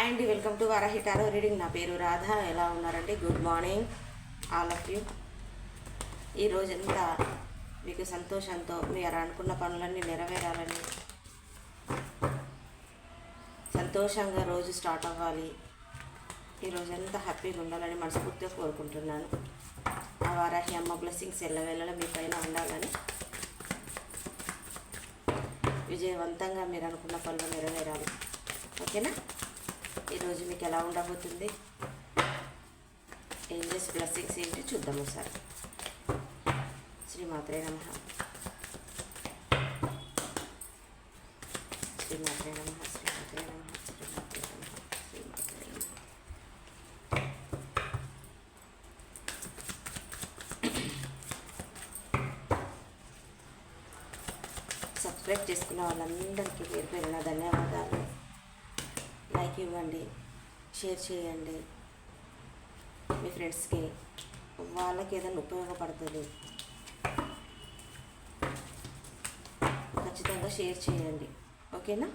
Hi అండి welcome to Varahi tarot reading నా పేరు రాధ. ఎలా ఉన్నారండి? Good morning all of you ఈ రోజంతా మీకు సంతోషంతో మీరు అనుకున్న పనులన్నీ నెరవేరాలని సంతోషంగా రోజు స్టార్ట్ అవ్వాలి. ఈ రోజంతా హ్యాపీగా ఉండాలని మనస్ఫూర్తిగా కోరుకుంటున్నాను. ఆ వారాహి అమ్మ బ్లెస్సింగ్స్ ఎల్లవేళలా మీ పైన ఉండాలని విజయవంతంగా మీరు అనుకున్న పనులు నెరవేరాలి. ఓకేనా? ఈరోజు మీకు ఎలా ఉండబోతుంది? ఏంజెస్ బ్లెస్సింగ్స్ ఏంటి చూద్దాం ఒకసారి. శ్రీమాత్రే నమ. శ్రీమాత్రే నమ శ్రీమాత్రే నమ శ్రీమాత్రే నమ శ్రీమాత్రే నమ. సబ్స్క్రైబ్ చేసుకున్న వాళ్ళందరికీ పేరు పేరున ధన్యవాదాలు. లైక్ ఇవ్వండి షేర్ చేయండి మీ ఫ్రెండ్స్కి. వాళ్ళకి ఏదైనా ఉపయోగపడుతుంది. ఖచ్చితంగా షేర్ చేయండి. ఓకేనా?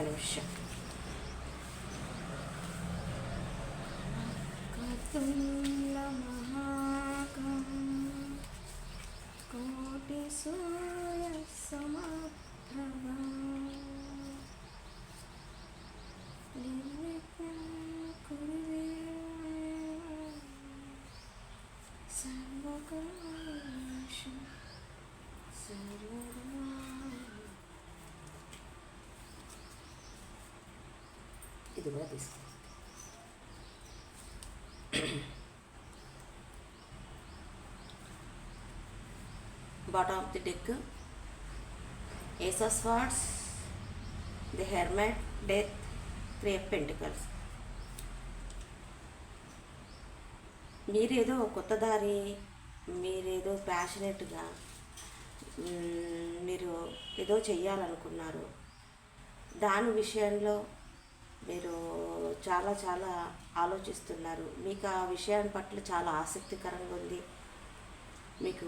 കലവർഷം കാത്തും ఇది కూడా తీసుకో bottom of the deck ace of swords the hermit death three of pentacles మీరేదో కొత్త దారి మీరేదో ప్యాషనెట్గా మీరు ఏదో చెయ్యాలనుకున్నారు దాని విషయంలో మీరు చాలా చాలా ఆలోచిస్తున్నారు. మీకు ఆ విషయాన్ని పట్ల చాలా ఆసక్తికరంగా ఉంది. మీకు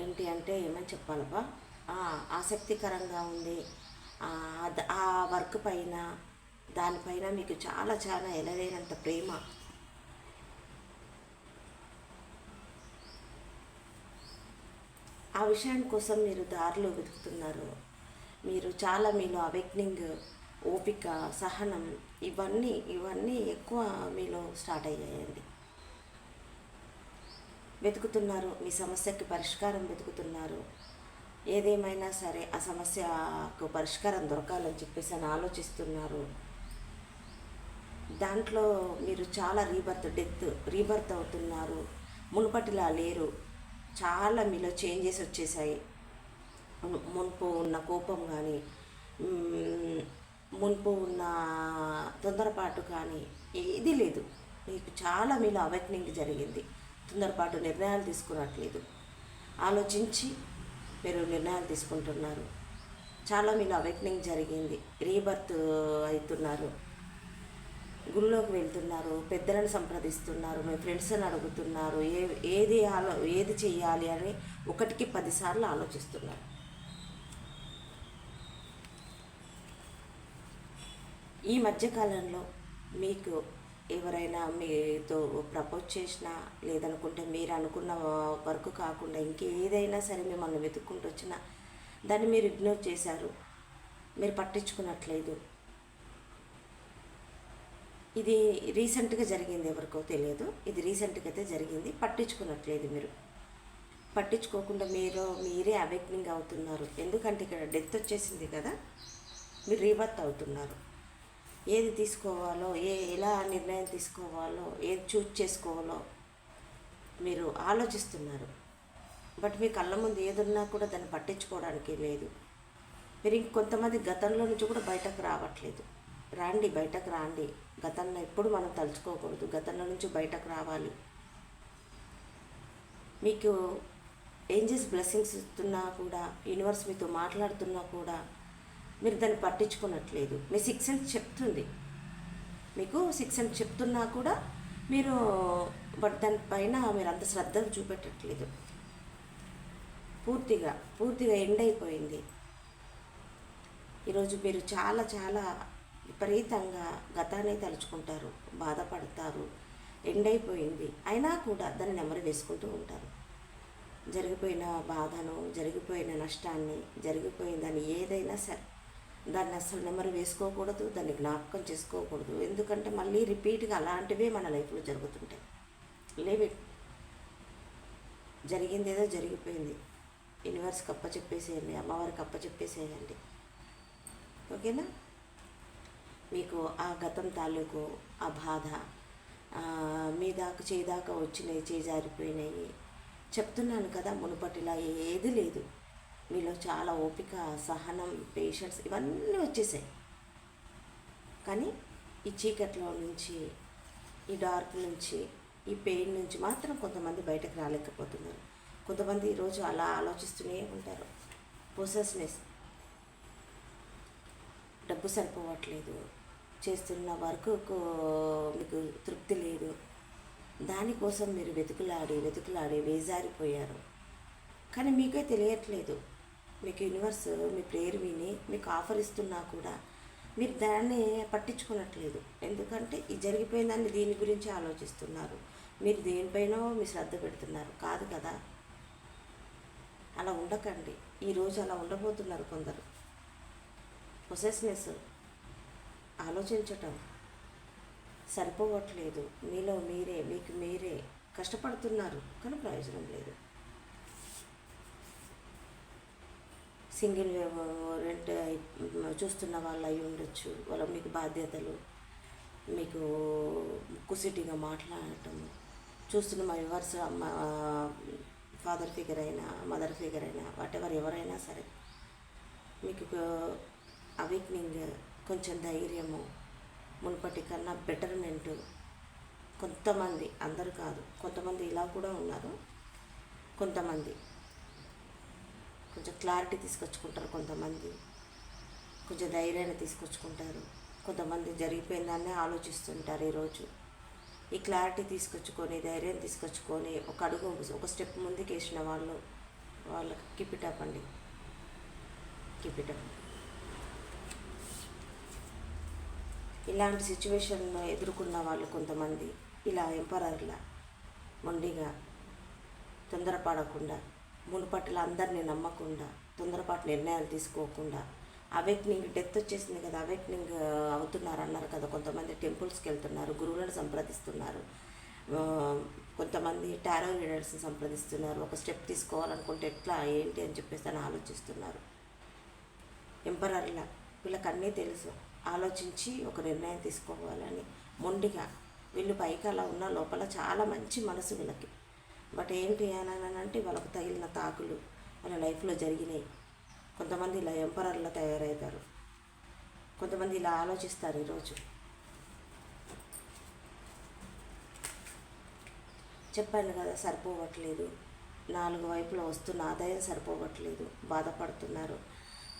ఏంటి అంటే ఏమని చెప్పాలబ్బా? ఆసక్తికరంగా ఉంది. ఆ, ఆ వర్క్ పైన దానిపైన మీకు చాలా చాలా ఎలలేనంత ప్రేమ. ఆ విషయాని కోసం మీరు దారిలో వెతుకుతున్నారు. మీరు చాలా మీలో అవేక్నింగ్ ఓపిక సహనం ఇవన్నీ ఇవన్నీ ఎక్కువ మీలో స్టార్ట్ అయ్యాయండి. వెతుకుతున్నారు మీ సమస్యకి పరిష్కారం వెతుకుతున్నారు. ఏదేమైనా సరే ఆ సమస్యకు పరిష్కారం దొరకాలని చెప్పేసి అని ఆలోచిస్తున్నారు. దాంట్లో మీరు చాలా రీబర్త్ డెత్ రీబర్త్ అవుతున్నారు. మునుపటిలా లేరు. చాలా మీలో చేంజెస్ వచ్చేసాయి. మునుపు ఉన్న కోపం కానీ మున్పు ఉన్న తొందరపాటు కానీ ఏది లేదు. మీకు చాలా మీలో అవేక్నింగ్ జరిగింది. తొందరపాటు నిర్ణయాలు తీసుకున్నట్లేదు. ఆలోచించి మీరు నిర్ణయాలు తీసుకుంటున్నారు. చాలా మీలో అవేక్నింగ్ జరిగింది. రీబర్త్ అవుతున్నారు. గుళ్ళోకి వెళ్తున్నారు. పెద్దలను సంప్రదిస్తున్నారు. మీ ఫ్రెండ్స్ని అడుగుతున్నారు. ఏ ఏది ఆలో ఏది చేయాలి అని ఒకటికి పదిసార్లు ఆలోచిస్తున్నారు. ఈ మధ్యకాలంలో మీకు ఎవరైనా మీతో ప్రపోజ్ చేసినా లేదనుకుంటే మీరు అనుకున్న వర్క్ కాకుండా ఇంకేదైనా సరే మిమ్మల్ని వెతుక్కుంటూ వచ్చినా దాన్ని మీరు ఇగ్నోర్ చేశారు. మీరు పట్టించుకున్నట్లేదు. ఇది రీసెంట్గా జరిగింది ఎవరికో తెలియదు. ఇది రీసెంట్గా అయితే జరిగింది. పట్టించుకున్నట్లేదు మీరు. పట్టించుకోకుండా మీరు మీరే అవేక్నింగ్ అవుతున్నారు. ఎందుకంటే ఇక్కడ డెత్ వచ్చేసింది కదా. మీరు రీబర్త్ అవుతున్నారు. ఏది తీసుకోవాలో ఏ ఎలా నిర్ణయం తీసుకోవాలో ఏది చూజ్ చేసుకోవాలో మీరు ఆలోచిస్తున్నారు. బట్ మీ కళ్ళ ముందు ఏదున్నా కూడా దాన్ని పట్టించుకోవడానికి లేదు. మీరు ఇంకొంతమంది గతంలో నుంచి కూడా బయటకు రావట్లేదు. రాండి బయటకు రాండి. గతంలో ఎప్పుడు మనం తలుచుకోకూడదు. గతంలో నుంచి బయటకు రావాలి. మీకు ఏంజెస్ బ్లెస్సింగ్స్ ఇస్తున్నా కూడా యూనివర్స్ మీతో మాట్లాడుతున్నా కూడా మీరు దాన్ని పట్టించుకున్నట్లేదు. మీ సిక్స్ సెన్స్ చెప్తుంది. మీకు సిక్స్ సెన్స్ చెప్తున్నా కూడా మీరు బట్ దానిపైన మీరు అంత శ్రద్ధ చూపెట్టట్లేదు. పూర్తిగా పూర్తిగా ఎండ్ అయిపోయింది. ఈరోజు మీరు చాలా చాలా విపరీతంగా గతాన్ని తలుచుకుంటారు బాధపడతారు ఎండ్ అయిపోయింది. అయినా కూడా దాన్ని నెమరు వేసుకుంటూ ఉంటారు. జరిగిపోయిన బాధను జరిగిపోయిన నష్టాన్ని జరిగిపోయిన దాన్ని ఏదైనా సరే. దాన్ని అసలు నెమరు వేసుకోకూడదు దాన్ని జ్ఞాపకం చేసుకోకూడదు. ఎందుకంటే మళ్ళీ రిపీట్గా అలాంటివే మన లైఫ్లో జరుగుతుంటాయి. లేవి జరిగింది ఏదో జరిగిపోయింది. యూనివర్స్ కప్ప చెప్పేసేయండి అమ్మవారికి కప్ప చెప్పేసేయండి ఓకేనా? మీకు ఆ గతం తాలూకు ఆ బాధ మీ దాకా చేదాకా వచ్చినాయి చేజారిపోయినాయి చెప్తున్నాను కదా మునుపటిలా ఏది లేదు. మీలో చాలా ఓపిక సహనం పేషెన్స్ ఇవన్నీ వచ్చేసాయి. కానీ ఈ చీకట్లో నుంచి ఈ డార్క్ నుంచి ఈ పెయిన్ నుంచి మాత్రం కొంతమంది బయటకు రాలేకపోతున్నారు. కొంతమంది ఈరోజు అలా ఆలోచిస్తూనే ఉంటారు. పొసెస్నెస్ డబ్బు సరిపోవట్లేదు. చేస్తున్న వర్క్ మీకు తృప్తి లేదు. దానికోసం మీరు వెతుకులాడి వెతుకులాడి వేజారిపోయారు. కానీ మీకే తెలియట్లేదు. మీకు యూనివర్స్ మీ ప్రేయర్ విని మీకు ఆఫర్ ఇస్తున్నా కూడా మీరు దాన్ని పట్టించుకున్నట్లేదు ఎందుకంటే ఇది జరిగిపోయిందని దీని గురించి ఆలోచిస్తున్నారు. మీరు దేనిపైనో మీ శ్రద్ధ పెడుతున్నారు. కాదు కదా? అలా ఉండకండి. ఈరోజు అలా ఉండబోతున్నారు కొందరు. పొసెస్నెస్ ఆలోచించటం సరిపోవట్లేదు. మీలో మీరే మీకు మీరే కష్టపడుతున్నారు. కానీ ప్రయోజనం లేదు. సింగిల్ రెంట్ చూస్తున్న వాళ్ళు అయి ఉండొచ్చు. వాళ్ళ మీకు బాధ్యతలు మీకు కుసిటిగా మాట్లాడటం. చూస్తున్న మా వివర్స్ మా ఫాదర్ ఫిగర్ అయినా మదర్ ఫిగర్ అయినా వాటెవర్ ఎవరైనా సరే మీకు అవేక్నింగ్ కొంచెం ధైర్యము మునుపటి కన్నా బెటర్మెంటు కొంతమంది అందరు కాదు కొంతమంది ఇలా కూడా ఉన్నారు. కొంతమంది కొంచెం క్లారిటీ తీసుకొచ్చుకుంటారు కొంతమంది. కొంచెం ధైర్యాన్ని తీసుకొచ్చుకుంటారు. కొంతమంది జరిగిపోయిన దాన్నే ఆలోచిస్తుంటారు ఈరోజు. ఈ క్లారిటీ తీసుకొచ్చుకొని ధైర్యం తీసుకొచ్చుకొని ఒక అడుగు ఒక స్టెప్ ముందుకు వేసిన వాళ్ళు వాళ్ళకి కిపిటప్ అండి. కిపిటప్ ఇలాంటి సిచ్యువేషన్లో ఎదుర్కొన్న వాళ్ళు కొంతమంది ఇలా ఎంపరర్లా మొండిగా తొందరపడకుండా మునుపట్ల అందరినీ నమ్మకుండా తొందరపాటు నిర్ణయాలు తీసుకోకుండా అవేక్నింగ్ డెత్ వచ్చేసింది కదా అవేక్నింగ్ అవుతున్నారు అన్నారు కదా. కొంతమంది టెంపుల్స్కి వెళ్తున్నారు గురువులను సంప్రదిస్తున్నారు. కొంతమంది టారో రీడర్స్ని సంప్రదిస్తున్నారు. ఒక స్టెప్ తీసుకోవాలనుకుంటే ఎట్లా ఏంటి అని చెప్పేసి అని ఆలోచిస్తున్నారు. ఎంపరర్లా వీళ్ళకి అన్నీ తెలుసు. ఆలోచించి ఒక నిర్ణయం తీసుకోవాలని మొండిగా వీళ్ళు పైకి అలా ఉన్న లోపల చాలా మంచి మనసు వీళ్ళకి. బట్ ఏంటి అని అంటే వాళ్ళకు తగిలిన తాకులు వాళ్ళ లైఫ్లో జరిగినాయి. కొంతమంది ఇలా ఎంపరర్లు తయారవుతారు. కొంతమంది ఇలా ఆలోచిస్తారు ఈరోజు. చెప్పాను కదా సరిపోవట్లేదు. నాలుగు వైపుల వస్తున్న ఆదాయం సరిపోవట్లేదు. బాధపడుతున్నారు.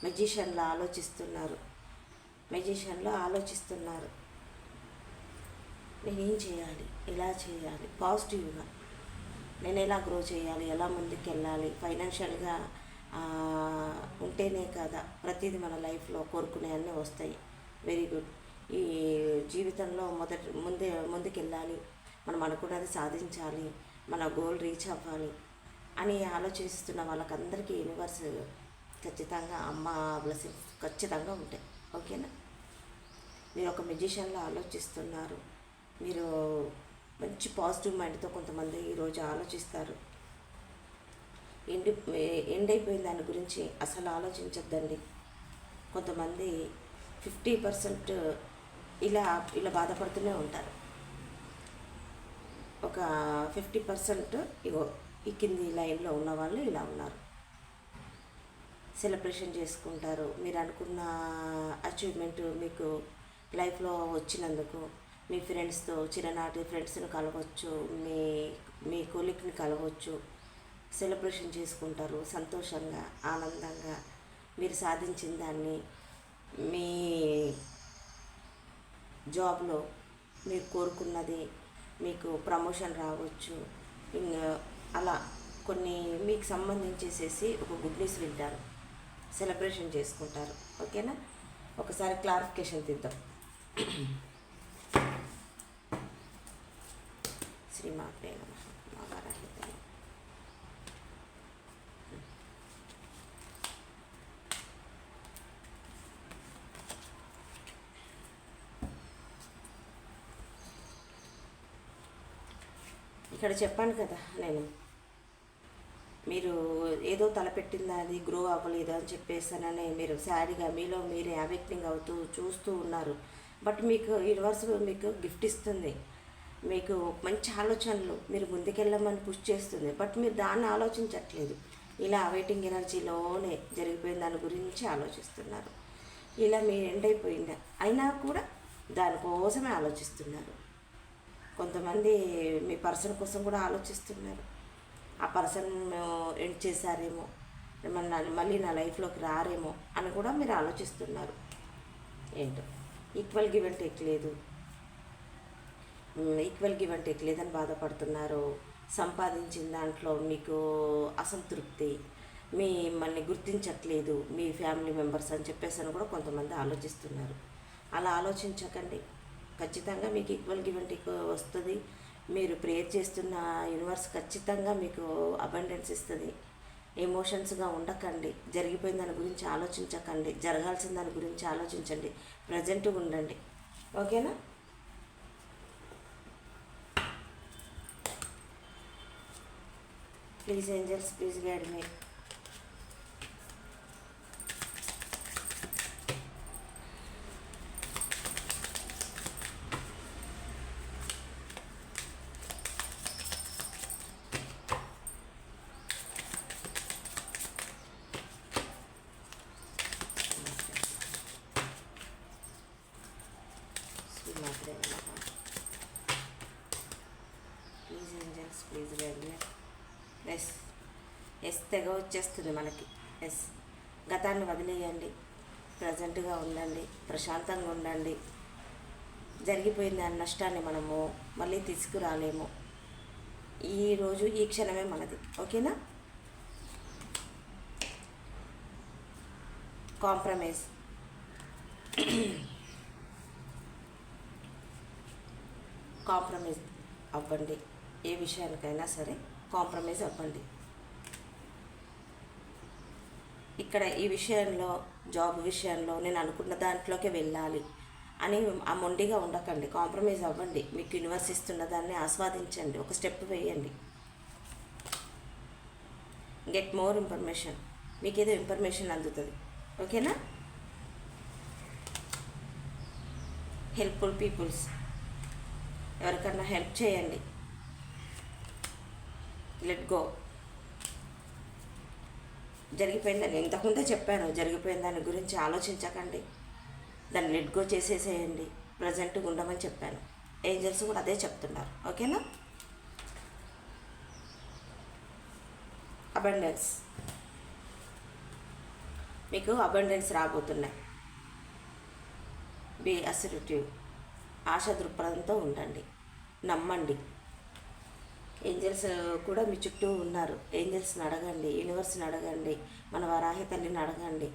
మెజిషియన్లో ఆలోచిస్తున్నారు. మెజిషియన్లో ఆలోచిస్తున్నారు. నేనేం చేయాలి? ఎలా చేయాలి? పాజిటివ్గా నేను ఎలా గ్రో చేయాలి ఎలా ముందుకు వెళ్ళాలి ఫైనాన్షియల్గా ఉంటేనే కదా ప్రతిదీ మన లైఫ్లో కోరుకునే అన్నీ వస్తాయి. వెరీ గుడ్ ఈ జీవితంలో మొదటి ముందే ముందుకెళ్ళాలి. మనం అనుకున్నది సాధించాలి. మన గోల్ రీచ్ అవ్వాలి అని ఆలోచిస్తున్న వాళ్ళకందరికీ యూనివర్స్ ఖచ్చితంగా అమ్మ బ్లెస్సింగ్స్ ఖచ్చితంగా ఉంటాయి. ఓకేనా మీరు ఒక మ్యూజిషియన్లో ఆలోచిస్తున్నారు. మీరు మంచి పాజిటివ్ మైండ్తో కొంతమంది ఈరోజు ఆలోచిస్తారు. ఎండి ఎండైపోయిన దాని గురించి అసలు ఆలోచించద్దండి. కొంతమంది ఫిఫ్టీ పర్సెంట్ ఇలా ఇలా బాధపడుతూనే ఉంటారు. ఒక ఫిఫ్టీ పర్సెంట్ ఇగో ఈ కింది లైన్లో ఉన్న వాళ్ళు ఇలా ఉన్నారు. సెలబ్రేషన్ చేసుకుంటారు. మీరు అనుకున్న అచీవ్మెంట్ మీకు లైఫ్లో వచ్చినందుకు మీ ఫ్రెండ్స్తో చిన్ననాటి ఫ్రెండ్స్ని కలవచ్చు మీ మీ కొలిక్ని కలవచ్చు సెలబ్రేషన్ చేసుకుంటారు సంతోషంగా ఆనందంగా. మీరు సాధించిన దాన్ని మీ జాబ్లో మీరు కోరుకున్నది మీకు ప్రమోషన్ రావచ్చు. ఇంకా అలా కొన్ని మీకు సంబంధించేసేసి ఒక గుడ్ న్యూస్ వింటారు. సెలబ్రేషన్ చేసుకుంటారు. ఓకేనా? ఒకసారి క్లారిఫికేషన్ తీద్దాం. శ్రీమాత్రే నమ మహారాహిత ఇక్కడ చెప్పాను కదా నేను మీరు ఏదో తలపెట్టిందా అది గ్రో అవ్వలేదు అని చెప్పేసానని మీరు శారీగా మీలో మీరే అవేక్నింగ్ అవుతూ చూస్తూ ఉన్నారు బట్ మీకు యూనివర్స్ మీకు గిఫ్ట్ ఇస్తుంది మీకు మంచి ఆలోచనలు మీరు ముందుకెళ్ళమని పుష్ చేస్తుంది. బట్ మీరు దాన్ని ఆలోచించట్లేదు. ఇలా అవైటింగ్ ఎనర్జీలోనే జరిగిపోయిన దాని గురించి ఆలోచిస్తున్నారు. ఇలా మీరు ఎండ్ అయిపోయింది? అయినా కూడా దానికోసమే ఆలోచిస్తున్నారు. కొంతమంది మీ పర్సన్ కోసం కూడా ఆలోచిస్తున్నారు. ఆ పర్సన్ ఎండ్ చేశారేమో మన మళ్ళీ నా లైఫ్లోకి రారేమో అని కూడా మీరు ఆలోచిస్తున్నారు. ఏంటో? ఈక్వల్ గివ్ అండ్ టేక్ లేదు. ఈక్వల్ గివ్ అండ్ లేదని బాధపడుతున్నారు సంపాదించిన దాంట్లో మీకు అసంతృప్తి మిమ్మల్ని గుర్తించట్లేదు మీ ఫ్యామిలీ మెంబర్స్ అని చెప్పేసి అని కూడా కొంతమంది ఆలోచిస్తున్నారు. అలా ఆలోచించకండి. ఖచ్చితంగా మీకు ఈక్వల్ గివ్ అండ్ వస్తుంది. మీరు ప్రేయర్ చేస్తున్న యూనివర్స్ ఖచ్చితంగా మీకు అబండెన్స్ ఇస్తుంది. ఎమోషన్స్గా ఉండకండి. జరిగిపోయిన దాని గురించి ఆలోచించకండి. జరగాల్సిన దాని గురించి ఆలోచించండి. ప్రజెంట్గా ఉండండి. ఓకేనా please angels please guide me శ్రీమాత్రే నమః please angels please guide me yes yes తెగ వచ్చేస్తుంది మనకి. ఎస్ గతాన్ని వదిలేయండి. ప్రజెంట్గా ఉండండి. ప్రశాంతంగా ఉండండి. జరిగిపోయిన దాని నష్టాన్ని మనము మళ్ళీ తీసుకురాలేము. ఈరోజు ఈ క్షణమే మనది. ఓకేనా? కాంప్రమైజ్ కాంప్రమైజ్ అవ్వండి. ఏ విషయానికైనా సరే కాంప్రమైజ్ అవ్వండి. ఇక్కడ ఈ విషయంలో జాబ్ విషయంలో నేను అనుకున్న దాంట్లోకి వెళ్ళాలి అని ఆ మొండిగా ఉండకండి కాంప్రమైజ్ అవ్వండి. మీకు యూనివర్స్ ఇస్తున్న దాన్ని ఆస్వాదించండి ఒక స్టెప్ వేయండి. గెట్ మోర్ ఇన్ఫర్మేషన్ మీకు ఏదో ఇన్ఫర్మేషన్ అందుతుంది. ఓకేనా? హెల్ప్ఫుల్ పీపుల్స్ ఎవరికన్నా హెల్ప్ చేయండి. లెట్ గో జరిగిపోయిందని ఇంతకుముందే చెప్పాను. జరిగిపోయిన దాని గురించి ఆలోచించకండి. దాన్ని లెట్ గో చేసేసేయండి. ప్రజెంట్గా ఉండమని చెప్పాను. ఏంజల్స్ కూడా అదే చెప్తున్నారు. ఓకేనా? అబండెన్స్ మీకు అబండెన్స్ రాబోతున్నాయి. బి అసిరిటివ్ ఆశ దృక్పథంతో ఉండండి. నమ్మండి. ఏంజల్స్ కూడా మీ చుట్టూ ఉన్నారు. ఏంజల్స్ని అడగండి యూనివర్స్ని అడగండి మన వరాహి తల్లిని అడగండి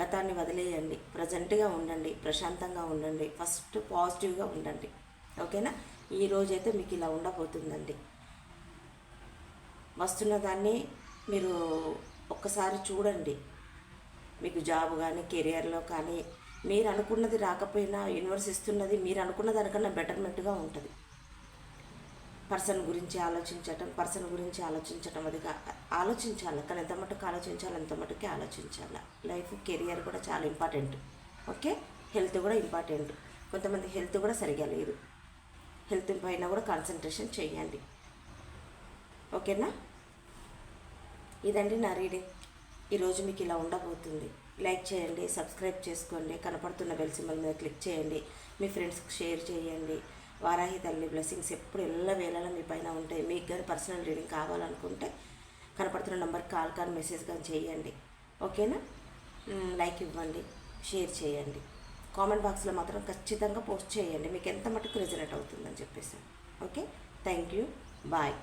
గతాన్ని వదిలేయండి ప్రజెంట్గా ఉండండి ప్రశాంతంగా ఉండండి ఫస్ట్ పాజిటివ్గా ఉండండి. ఓకేనా? ఈ రోజైతే మీకు ఇలా ఉండబోతుందండి. వస్తున్న దాన్ని మీరు ఒక్కసారి చూడండి. మీకు జాబ్ కానీ కెరియర్లో కానీ మీరు అనుకున్నది రాకపోయినా యూనివర్స్ ఇస్తున్నది మీరు అనుకున్న దానికన్నా బెటర్మెంట్గా ఉంటుంది. పర్సన్ గురించి ఆలోచించటం పర్సన్ గురించి ఆలోచించటం అది ఆలోచించాలి. కానీ ఎంత మటుకు ఆలోచించాలి ఎంత మటుకే ఆలోచించాలి. లైఫ్ కెరియర్ కూడా చాలా ఇంపార్టెంట్. ఓకే? హెల్త్ కూడా ఇంపార్టెంట్. కొంతమంది హెల్త్ కూడా సరిగా లేదు. హెల్త్ పైన కూడా కాన్సన్ట్రేషన్ చేయండి. ఓకేనా? ఇదండి నా రీడింగ్. ఈరోజు మీకు ఇలా ఉండబోతుంది. లైక్ చేయండి సబ్స్క్రైబ్ చేసుకోండి కనపడుతున్న బెల్ సింబల్ మీద క్లిక్ చేయండి మీ ఫ్రెండ్స్కి షేర్ చేయండి. వారాహి తల్లి బ్లెస్సింగ్స్ ఎప్పుడు ఎల్ల వేళలా మీ పైన ఉంటాయి. మీకు కానీ పర్సనల్ రీడింగ్ కావాలనుకుంటే కనపడుతున్న నెంబర్కి కాల్ కానీ మెసేజ్ కానీ చేయండి. ఓకేనా? లైక్ ఇవ్వండి. షేర్ చేయండి. కామెంట్ బాక్స్లో మాత్రం ఖచ్చితంగా పోస్ట్ చేయండి. మీకు ఎంత మటుకు రిజనేట్ అవుతుందని చెప్పేసి. ఓకే? Thank you bye